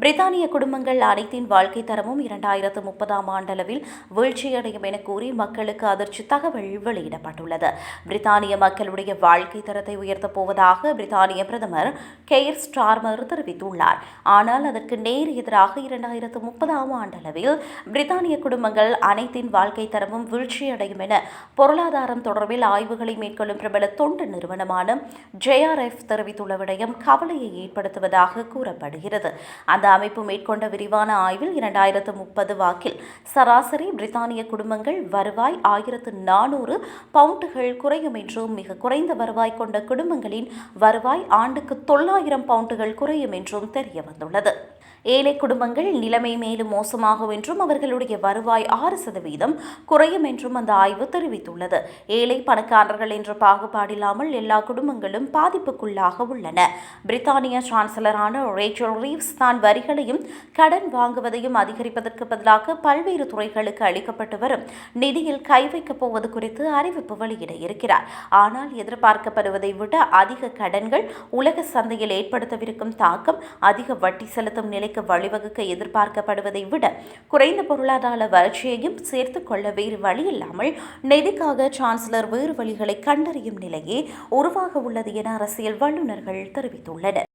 பிரித்தானிய குடும்பங்கள் அனைத்தின் வாழ்க்கை தரமும் இரண்டாயிரத்து முப்பதாம் ஆண்டளவில் வீழ்ச்சியடையும் என கூறி மக்களுக்கு அதிர்ச்சி தகவல் வெளியிடப்பட்டுள்ளது. பிரித்தானிய மக்களுடைய வாழ்க்கை தரத்தை உயர்த்தப் போவதாக பிரித்தானிய பிரதமர் கெய்ர் ஸ்டார்மர் தெரிவித்துள்ளார். ஆனால் அதற்கு நேர் எதிராக இரண்டாயிரத்து முப்பதாம் ஆண்டளவில் பிரித்தானிய குடும்பங்கள் அனைத்தின் வாழ்க்கை தரமும் வீழ்ச்சியடையும் என பொருளாதாரம் தொடர்பில் ஆய்வுகளை மேற்கொள்ளும் பிரபல தொண்டு நிறுவனமான ஜேஆர்எஃப் தெரிவித்துள்ள விடயம் கவலையை ஏற்படுத்துவதாக கூறப்படுகிறது. அந்த அந்த அமைப்பு மேற்கொண்ட விரிவான ஆய்வில் இரண்டாயிரத்து முப்பது வாக்கில் சராசரி பிரித்தானிய குடும்பங்கள் வருவாய் ஆயிரத்து நானூறு பவுண்டுகள் குறையும் என்றும் மிக குறைந்த வருவாய் கொண்ட குடும்பங்களின் வருவாய் ஆண்டுக்கு தொள்ளாயிரம் பவுண்டுகள் குறையும் என்றும் தெரிய வந்துள்ளது ஏழை குடும்பங்கள் நிலைமை மேலும் மோசமாகும் என்றும் அவர்களுடைய வருவாய் ஆறு சதவீதம் குறையும் என்றும் அந்த ஆய்வு தெரிவித்துள்ளது. ஏழை பணக்காரர்கள் என்ற பாகுபாடில்லாமல் எல்லா குடும்பங்களும் பாதிப்புக்குள்ளாக உள்ளன. பிரித்தானிய சான்சலரான ரேச்சல் ரீவ்ஸ் தான் வரிகளையும் கடன் வாங்குவதையும் அதிகரிப்பதற்கு பதிலாக பல்வேறு துறைகளுக்கு அளிக்கப்பட்டு வரும் நிதியில் கை வைக்கப் போவது குறித்து அறிவிப்பு வெளியிட இருக்கிறார். ஆனால் எதிர்பார்க்கப்படுவதை விட அதிக கடன்கள் உலக சந்தையில் ஏற்படுத்தவிருக்கும் தாக்கம் அதிக வட்டி செலுத்தும் நிலை நிலைக்கு வழிவகுக்க எதிர்பார்க்கப்படுவதை விட குறைந்த பொருளாதார வளர்ச்சியையும் சேர்த்து கொள்ள வேறு வழியில்லாமல் நிதிக்காக சான்சலர் வேறு வழிகளை கண்டறியும் நிலையே உருவாக உள்ளது என அரசியல் வல்லுநர்கள் தெரிவித்துள்ளனர்.